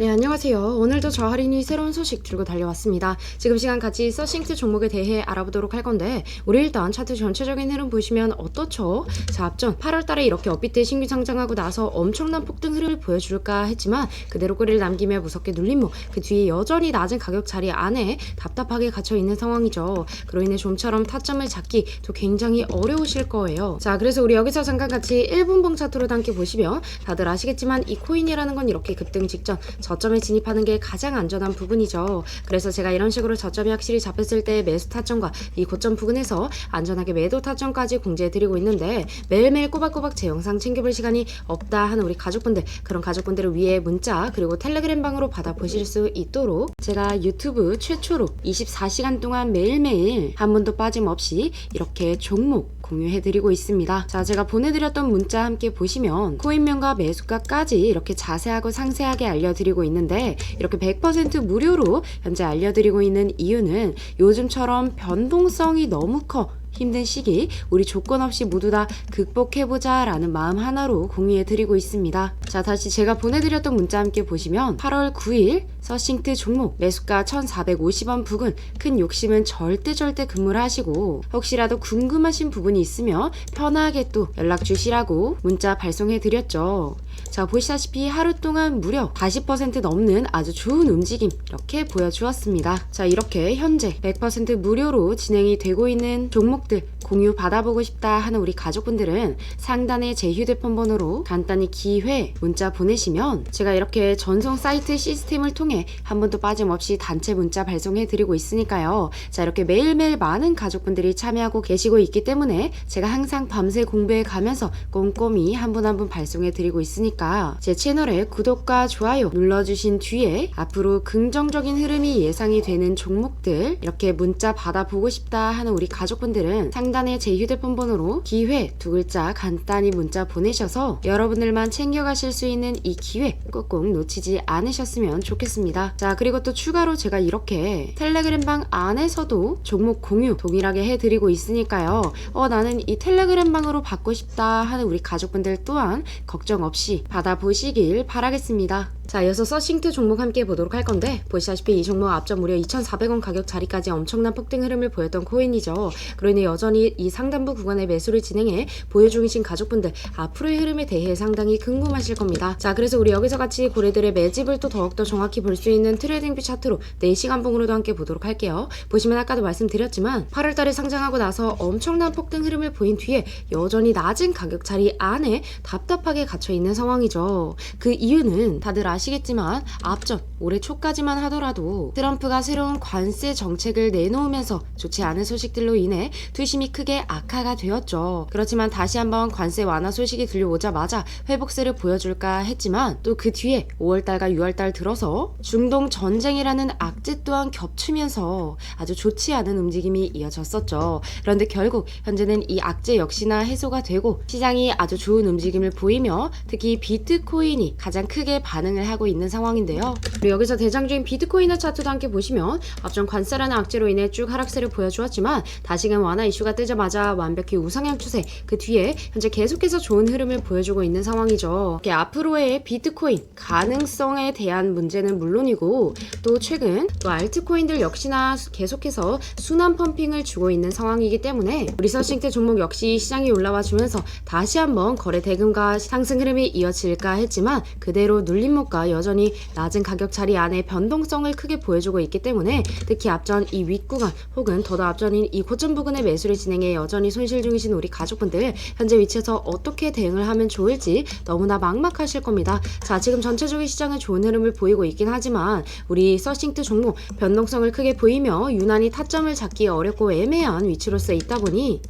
네, 안녕하세요. 오늘도 저 할인이 새로운 소식 들고 달려왔습니다. 지금 시간 같이 서싱트 종목에 대해 알아보도록 할 건데, 우리 일단 차트 전체적인 흐름 보시면 어떻죠? 자, 앞전 8월 달에 이렇게 업비트 신규 상장하고 나서 엄청난 폭등 흐름을 보여줄까 했지만, 그대로 꼬리를 남기며 무섭게 눌림목, 그 뒤에 여전히 낮은 가격 자리 안에 답답하게 갇혀 있는 상황이죠. 그로 인해 좀처럼 타점을 잡기 또 굉장히 어려우실 거예요. 자, 그래서 우리 여기서 잠깐 같이 1분봉 차트로 함께 보시면, 다들 아시겠지만 이 코인이라는 건 이렇게 급등 직전 저점에 진입하는 게 가장 안전한 부분이죠. 그래서 제가 이런 식으로 저점이 확실히 잡혔을 때 매수 타점과 이 고점 부근에서 안전하게 매도 타점까지 공지해드리고 있는데 매일매일 꼬박꼬박 제 영상 챙겨볼 시간이 없다 하는 우리 가족분들 그런 가족분들을 위해 문자 그리고 텔레그램 방으로 받아보실 수 있도록 제가 유튜브 최초로 24시간 동안 매일매일 한 번도 빠짐없이 이렇게 종목 공유해드리고 있습니다. 자, 제가 보내드렸던 문자 함께 보시면 코인명과 매수가까지 이렇게 자세하고 상세하게 알려드리고 있는데 이렇게 100% 무료로 현재 알려드리고 있는 이유는 요즘처럼 변동성이 너무 커 힘든 시기 우리 조건 없이 모두 다 극복해보자 라는 마음 하나로 공유해드리고 있습니다. 자 다시 제가 보내드렸던 문자 함께 보시면 8월 9일 서싱트 종목 매수가 1450원 부근 큰 욕심은 절대 절대 금물 하시고 혹시라도 궁금하신 부분이 있으면 편하게 또 연락 주시라고 문자 발송해드렸죠. 자 보시다시피 하루 동안 무려 40% 넘는 아주 좋은 움직임 이렇게 보여주었습니다. 자 이렇게 현재 100% 무료로 진행이 되고 있는 종목 들 공유 받아보고 싶다 하는 우리 가족분들은 상단에 제 휴대폰 번호로 간단히 기회 문자 보내시면 제가 이렇게 전송 사이트 시스템을 통해 한 번도 빠짐없이 단체 문자 발송해 드리고 있으니까요. 자 이렇게 매일매일 많은 가족분들이 참여하고 계시고 있기 때문에 제가 항상 밤새 공부해 가면서 꼼꼼히 한 분 한 분 발송해 드리고 있으니까 제 채널에 구독과 좋아요 눌러주신 뒤에 앞으로 긍정적인 흐름이 예상이 되는 종목들 이렇게 문자 받아보고 싶다 하는 우리 가족분들은 상단에 제 휴대폰 번호로 기회 두 글자 간단히 문자 보내셔서 여러분들만 챙겨가실 수 있는 이 기회 꼭꼭 놓치지 않으셨으면 좋겠습니다. 자 그리고 또 추가로 제가 이렇게 텔레그램 방 안에서도 종목 공유 동일하게 해드리고 있으니까요. 어 나는 이 텔레그램 방으로 받고 싶다 하는 우리 가족분들 또한 걱정 없이 받아보시길 바라겠습니다. 자, 이어서 서싱트 종목 함께 보도록 할 건데 보시다시피 이 종목 앞전 무려 2,400원 가격 자리까지 엄청난 폭등 흐름을 보였던 코인이죠. 그로 인해 여전히 이 상단부 구간의 매수를 진행해 보유 중이신 가족분들 앞으로의 흐름에 대해 상당히 궁금하실 겁니다. 자, 그래서 우리 여기서 같이 고래들의 매집을 또 더욱더 정확히 볼 수 있는 트레이딩뷰 차트로 4시간 봉으로도 함께 보도록 할게요. 보시면 아까도 말씀드렸지만 8월달에 상장하고 나서 엄청난 폭등 흐름을 보인 뒤에 여전히 낮은 가격 자리 안에 답답하게 갇혀 있는 상황이죠. 그 이유는 다들 아시겠지만 앞전 올해 초까지만 하더라도 트럼프가 새로운 관세 정책을 내놓으면서 좋지 않은 소식들로 인해 투심이 크게 악화가 되었죠. 그렇지만 다시 한번 관세 완화 소식이 들려오자마자 회복세를 보여줄까 했지만 또 그 뒤에 5월달과 6월달 들어서 중동 전쟁이라는 악재 또한 겹치면서 아주 좋지 않은 움직임이 이어졌었죠. 그런데 결국 현재는 이 악재 역시나 해소가 되고 시장이 아주 좋은 움직임을 보이며 특히 비트코인이 가장 크게 반응을 하고 있는 상황인데요. 그리고 여기서 대장주인 비트코인의 차트도 함께 보시면 앞전 관세라는 악재로 인해 쭉 하락세를 보여주었지만 다시금 완화 이슈가 뜨자마자 완벽히 우상향 추세 그 뒤에 현재 계속해서 좋은 흐름을 보여주고 있는 상황이죠. 앞으로의 비트코인 가능성에 대한 문제는 물론이고 또 최근 또 알트코인들 역시나 계속해서 순환 펌핑을 주고 있는 상황이기 때문에 우리 서싱트 종목 역시 시장이 올라와 주면서 다시 한번 거래 대금과 상승 흐름이 이어질까 했지만 그대로 눌림목과 여전히 낮은 가격 자리 안에 변동성을 크게 보여주고 있기 때문에 특히 앞전 이 윗구간 혹은 더더 앞전인 이 고점 부근의 매수를 진행해 여전히 손실 중이신 우리 가족분들 현재 위치에서 어떻게 대응을 하면 좋을지 너무나 막막하실 겁니다. 자 지금 전체적인 시장은 좋은 흐름을 보이고 있긴 하지만 우리 서싱트 종목 변동성을 크게 보이며 유난히 타점을 잡기 어렵고 애매한 위치로서 있다 보니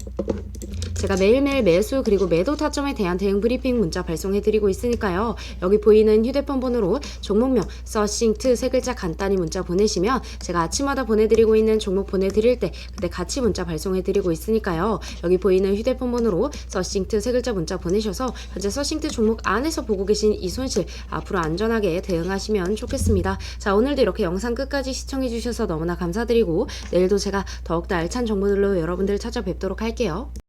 제가 매일매일 매수 그리고 매도 타점에 대한 대응 브리핑 문자 발송해드리고 있으니까요. 여기 보이는 휴대폰 번호로 종목명 서싱트 세 글자 간단히 문자 보내시면 제가 아침마다 보내드리고 있는 종목 보내드릴 때 그때 같이 문자 발송해드리고 있으니까요. 여기 보이는 휴대폰 번호로 서싱트 세 글자 문자 보내셔서 현재 서싱트 종목 안에서 보고 계신 이 손실 앞으로 안전하게 대응하시면 좋겠습니다. 자 오늘도 이렇게 영상 끝까지 시청해주셔서 너무나 감사드리고 내일도 제가 더욱더 알찬 정보들로 여러분들 찾아뵙도록 할게요.